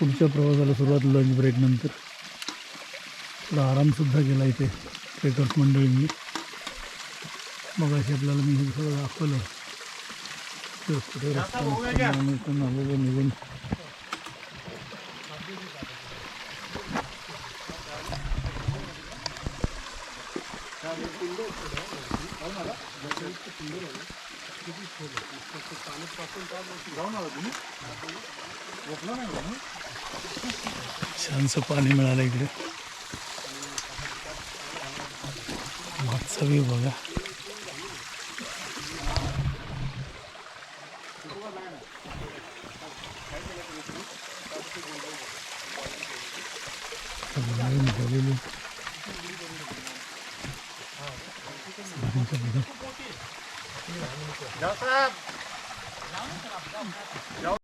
पुढच्या प्रवासाला सुरुवात लंच ब्रेक नंतर. थोडा आरामसुद्धा केला इथे ट्रेकर्स मंडळींनी. मग अशी आपल्याला मी हे सगळं दाखवलं. तर कुठे रस्ता नसताना आम्ही इथून आलेलो निघून. छानसं पाणी मिळालं इकडे. मागचा व्ह्यू बघा. बघा